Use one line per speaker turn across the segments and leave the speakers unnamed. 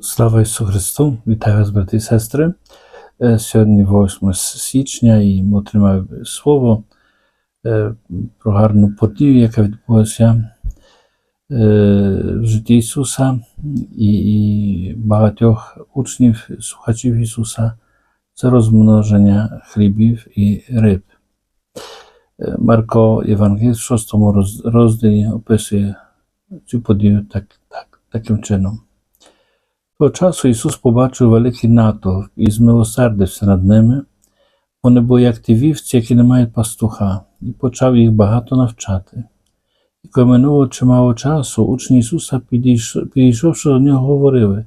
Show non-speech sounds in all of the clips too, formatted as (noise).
Слава Ісусу Христу! Вітаю вас, брати і сестри. Е, Сьогодні 8 січня і ми отримали слово е, про гарну подію, яка відбулася е, в житті Ісуса і, і багатьох учнів, слухачів Ісуса. Це розмноження хлібів і риб. Е, Марко Євангеліст в 6 роз- розділі описує цю подію так, так, таким чином. Того часу Ісус побачив великий натовп і змилосердився над ними. Вони були як ті вівці, які не мають пастуха, і почав їх багато навчати. І коли минуло чимало часу, учні Ісуса, підійшовши до нього, говорили: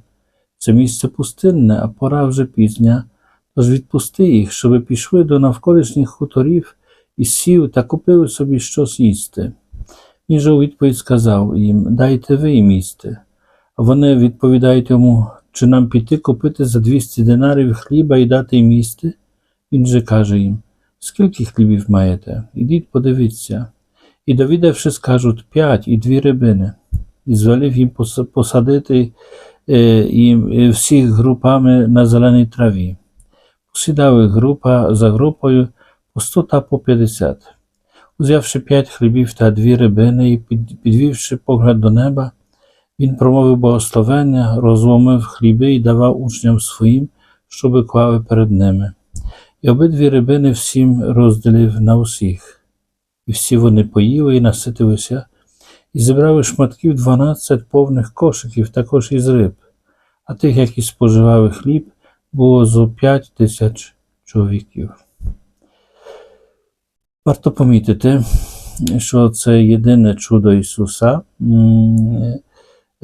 це місце пустинне, а пора вже пізня, тож відпусти їх, щоби пішли до навколишніх хуторів і сів та купили собі щось їсти. Він у відповідь сказав їм: Дайте ви їм їсти. Вони відповідають йому, чи нам піти купити за 200 динарів хліба і дати їм їсти? Він же каже їм, скільки хлібів маєте? Ідіть подивіться. І довідавши, скажуть п'ять і дві рибини. І звелів їм посадити е, їм е, всіх групами на зеленій траві. Посідали група за групою по сто та по п'ятдесят. Узявши п'ять хлібів та дві рибини і підвівши погляд до неба, він промовив благословення, розломив хліби і давав учням своїм, щоби клали перед ними. І обидві рибини всім розділив на усіх. І всі вони поїли і наситилися, і зібрали шматків дванадцять повних кошиків також із риб, а тих, які споживали хліб, було зо п'ять тисяч чоловіків. Варто помітити, що це єдине чудо Ісуса,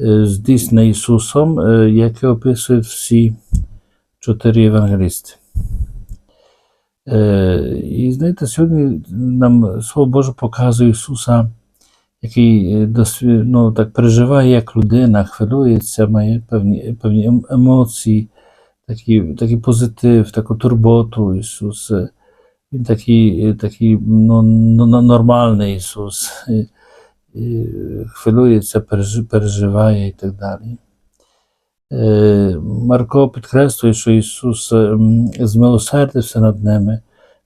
м, е, здійснене Ісусом, е, яке описують всі чотири євангелісти. Е, І знаєте, сьогодні нам Слово Боже показує Ісуса, який е, досві- ну, так переживає як людина, хвилюється, має певні, певні ем- емоції, такий, такий позитив, таку турботу Ісус. е, Він такий, е, такий ну, ну, ну, нормальний Ісус. Е, хвилюється, переживає і так далі. Е, Марко підкреслює, що Ісус ем, змилосердився над ними,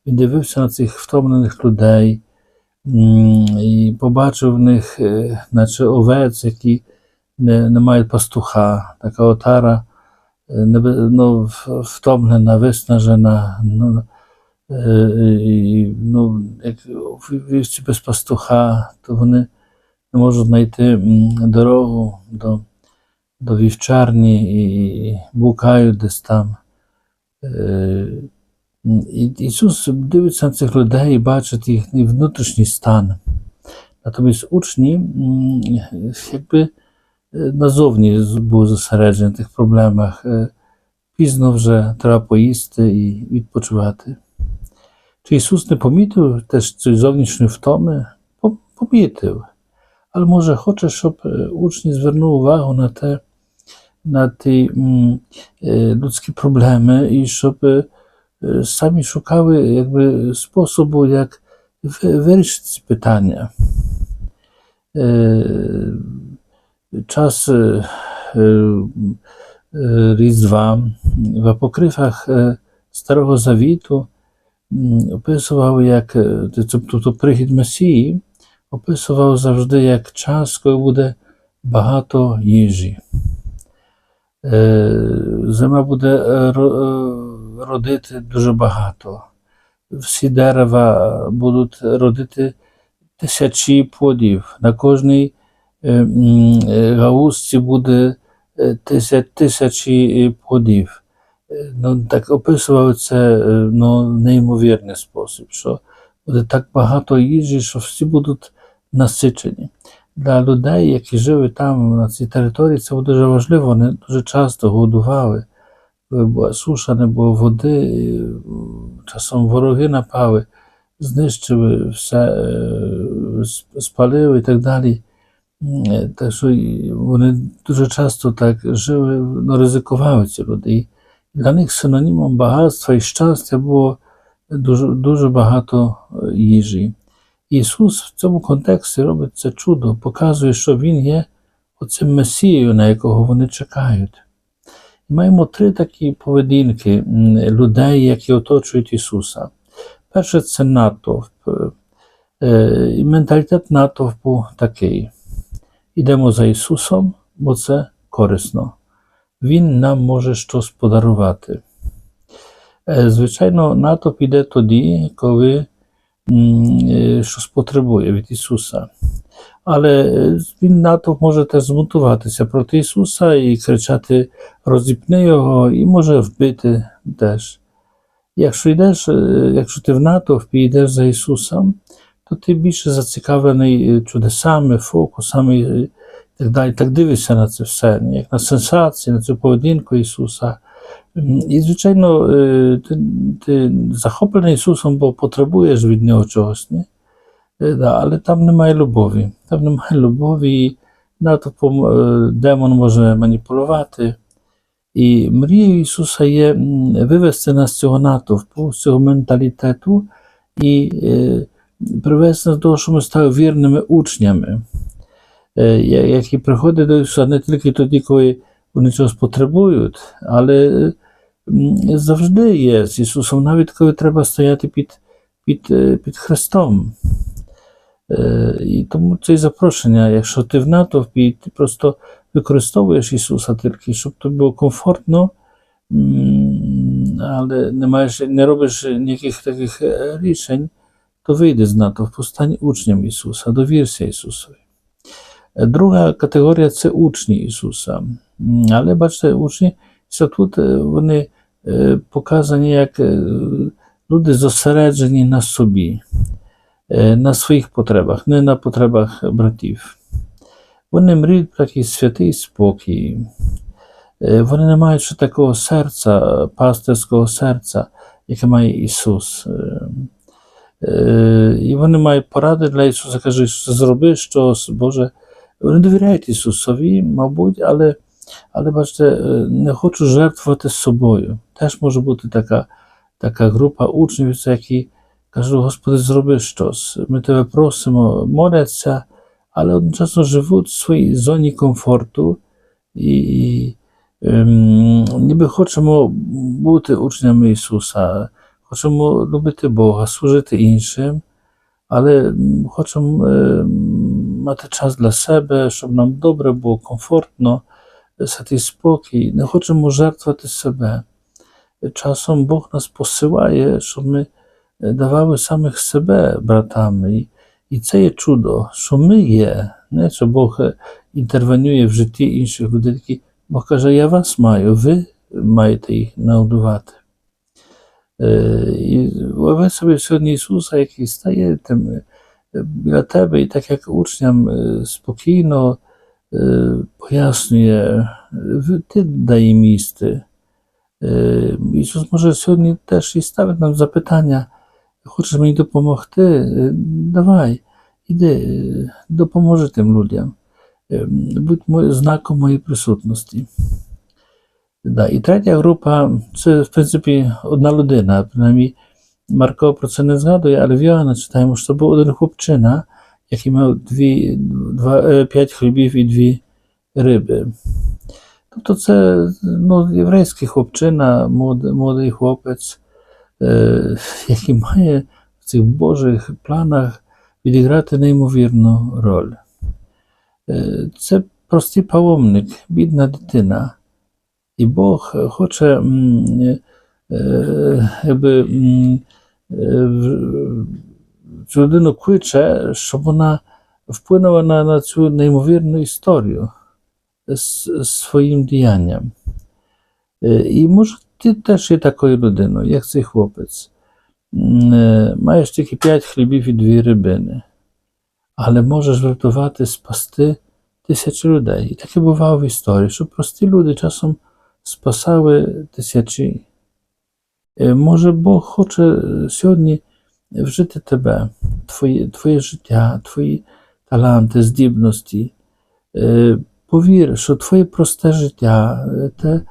Він дивився на цих втомлених людей і побачив в них, е, наче овець, які не, не мають пастуха, така отара е, ну, втомлена, виснажена. Ну, е, і, ну, як без пастуха, то вони не можуть знайти дорогу до, до вівчарні і блукають десь там. Е, І Ісус дивиться на цих людей і бачить їхній внутрішній стан. Натомість учні якби е, назовні були зосереджені на тих проблемах. Е, Пізно вже треба поїсти і відпочивати. Чи Ісус не помітив теж цієї зовнішньої втоми? Помітив. Але може хоче, щоб е, учні звернули увагу на те, на ті м, е, людські проблеми, і щоб е, е, самі шукали якби, способу, як ви- вирішити ці питання. Е, Час е, е, е, Описував завжди як час, коли буде багато їжі. Е, Зима буде е, е, родити дуже багато. Всі дерева будуть родити тисячі плодів. На кожній гаузці буде тисячі плодів. Ну, так описував це ну, неймовірний спосіб, що буде так багато їжі, що всі будуть насичені. Для людей, які жили там на цій території, це було дуже важливо. Вони дуже часто голодували. Була суша, не було води, часом вороги напали, знищили все, е, спалили і так далі. Е, Так що вони дуже часто так жили, ну, ризикували ці люди. І для них синонімом багатства і щастя було дуже, дуже багато е, їжі. Ісус в цьому контексті робить це чудо, показує, що Він є оцим Месією, на якого вони чекають. Маємо три такі поведінки людей, які оточують Ісуса. Перше це натовп. Е, і Менталітет натовпу такий. Ідемо за Ісусом, бо це корисно. Він нам може щось подарувати. Е, Звичайно, натовп іде тоді, коли щось потребує від Ісуса. Але е, він натовп може теж змутуватися проти Ісуса і кричати розіпни його, і може вбити теж. Якщо йдеш, е, якщо ти в натовпі і йдеш за Ісусом, то ти більше зацікавлений е, чудесами, фокусами і так далі. Так дивишся на це все, як на сенсації, на цю поведінку Ісуса. І, звичайно, ти, ти захоплений Ісусом, бо потребуєш від Нього чогось, ні? Е, да, але там немає любові. Там немає любові, і натовпом е, демон може маніпулювати. І мрією Ісуса є вивести нас з цього натовпу, з цього менталітету і привести нас до того, що ми стали вірними учнями, які приходять до Ісуса не тільки тоді, коли вони чогось потребують, але завжди є з Ісусом, навіть коли треба стояти під, під, е, під Христом. Е, І тому це і запрошення, якщо ти в натовпі, ти просто використовуєш Ісуса тільки, щоб тобі було комфортно, м, але не, маєш, не робиш ніяких таких е, рішень, то вийди з натовпу, стань учнем Ісуса, довірся Ісусові. Е, Друга категорія це учні Ісуса. М, Але бачите, учні що тут е, вони е, показані як е, люди зосереджені на собі, на своїх потребах, не на потребах братів. Вони мріють про якийсь святий спокій. Вони не мають ще такого серця, пастирського серця, яке має Ісус. І вони мають поради для Ісуса, каже, що зроби щось, Боже. Вони довіряють Ісусові, мабуть, але, але бачите, е, не хочуть жертвувати собою. Теж може бути така, така група учнів, які кажуть, Господи, зроби щось. Ми тебе просимо, моляться, але одночасно живуть в своїй зоні комфорту і, і ем, ніби хочемо бути учнями Ісуса, хочемо любити Бога, служити іншим, але м, хочемо ем, мати час для себе, щоб нам добре було, комфортно, святий спокій, не хочемо жертвувати себе. Часом Бог нас посилає, щоб ми е, давали самих себе братами. І, і це є чудо, що ми є, не що Бог е, інтервенує в житті інших людей. Такі, Бог каже, я вас маю, ви маєте їх нагодувати. Е, І уяви собі сьогодні Ісуса, який стає тим е, біля тебе, і так як учням е, спокійно е, пояснює, е, ви- ти дай їм їсти. Е, Ісус може сьогодні теж і ставить нам запитання, хочеш мені допомогти? Е, Давай, іди, е, допоможи тим людям. Е, Будь мо- знаком моєї присутності. Да. І третя група це, в принципі, одна людина. Принаймні, Марко про це не згадує, але в Йоанна читаємо, що був один хлопчина, який мав дві, два, е, п'ять хлібів і дві риби. Тобто це ну, єврейський хлопчина, молодий, молодий хлопець, е, який має в цих Божих планах відіграти неймовірну роль. Е, це простий паломник, бідна дитина. І Бог хоче м, е, якби, м, е, в- цю людину кличе, щоб вона вплинула на, на цю неймовірну історію з, з своїм діянням. Е, І може ти теж є такою людиною, як цей хлопець. М, е, Маєш тільки п'ять хлібів і дві рибини, але можеш врятувати, спасти тисячі людей. І таке бувало в історії, що прості люди часом спасали тисячі. Е, Може, Бог хоче е, сьогодні вжити тебе, твоє, твоє життя, твої таланти, здібності. Е, Повір, що твоє просте життя, е, те,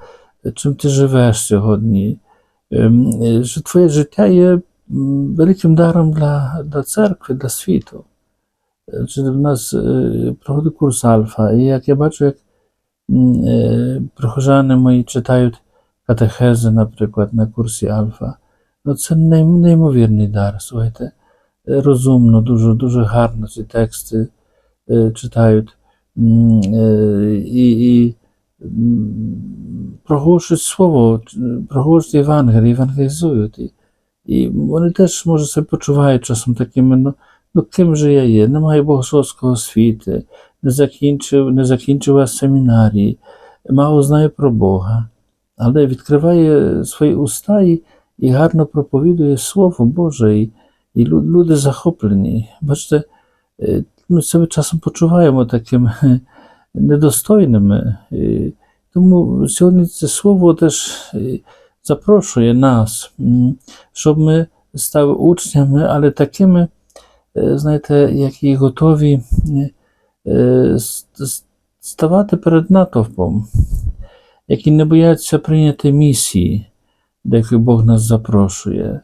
чим ти живеш сьогодні, ем, е, що твоє життя є великим даром для, для церкви, для світу. Чи в нас проходить курс Альфа, і як я бачу, як прихожани мої читають катехези, наприклад, на курсі Альфа. Ну, це неймовірний дар, слухайте. Е, Розумно, дуже, дуже гарно ці тексти е, читають. Е, І, і проголошують слово, проголошують Євангеліє, евангелізують. І, і вони теж, може, себе почувають часом такими, ну, ну ким же я є? Немає богословської освіти, не закінчив, не закінчив семінарії, мало знаю про Бога, але відкриває свої уста і, і гарно проповідує Слово Боже, і, і люди захоплені. Бачите, е, ми себе часом почуваємо такими (laughs) е, недостойними. Тому сьогодні це слово теж е, запрошує нас, щоб ми стали учнями, але такими, е, знаєте, які готові е, е, ставати перед натовпом, які не бояться прийняти місії, до яких Бог нас запрошує,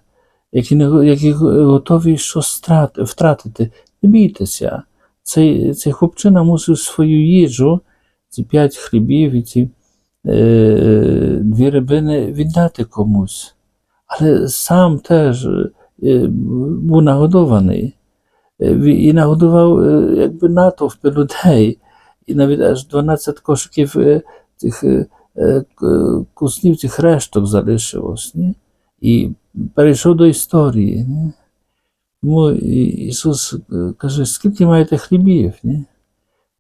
які, не, які готові щось втратити. Не бійтеся. Цей, цей хлопчина мусив свою їжу, ці п'ять хлібів і ці е, дві рибини віддати комусь. Але сам теж е, був нагодований Е, і нагодував е, якби натовпи людей, і навіть аж 12 кошиків цих куснів, цих решток залишилось. Ні? І перейшов до історії. Ні? Тому Ісус е, каже, скільки маєте хлібів? Ні?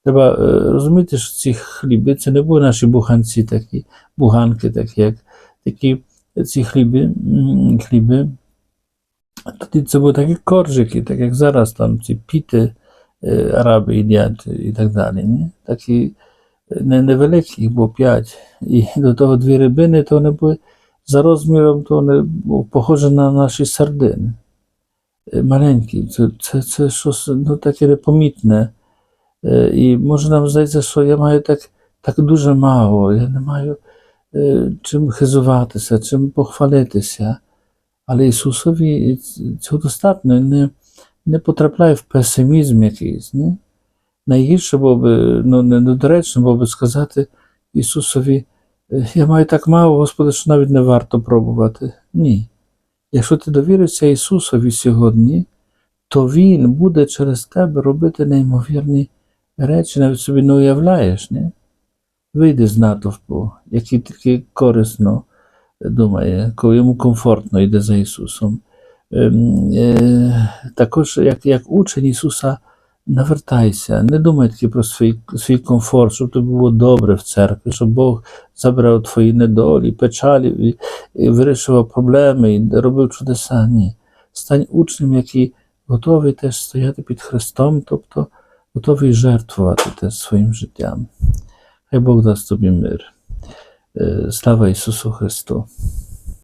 Треба е, розуміти, що ці хліби це не були наші буханці такі, буганки, такі, як такі ці хліби, хліби. Тоді це були такі коржики, так як зараз там ці піти е, араби їдять і так далі. Ні? Такі е, не, невеликі, їх було п'ять. І до того дві рибини, то вони були за розміром, то вони похожі на наші сардини. Е, Маленькі. Це, це, це щось ну, таке непомітне. Е, І може нам здається, що я маю так, так дуже мало, я не маю е, чим хизуватися, чим похвалитися. Але Ісусові цього достатньо, не, не потрапляє в песимізм якийсь. Ні? Найгірше було б, ну, не- недоречно було б сказати Ісусові, «Е, я маю так мало, Господи, що навіть не варто пробувати. Ні. Якщо ти довіришся Ісусові сьогодні, то Він буде через тебе робити неймовірні речі, навіть собі не уявляєш, ні? Вийди з натовпу, який тільки корисно думає, коли йому комфортно йде за Ісусом. Ем, е, Також, як, як учень Ісуса, навертайся, не думай тільки про свій, свій комфорт, щоб тобі було добре в церкві, щоб Бог забрав твої недолі, печалі, і, і вирішував проблеми, і робив чудеса. Ні. Стань учнем, який готовий теж стояти під Христом, тобто готовий жертвувати теж своїм життям. Хай Бог дасть тобі мир. Е, Слава Ісусу Христу!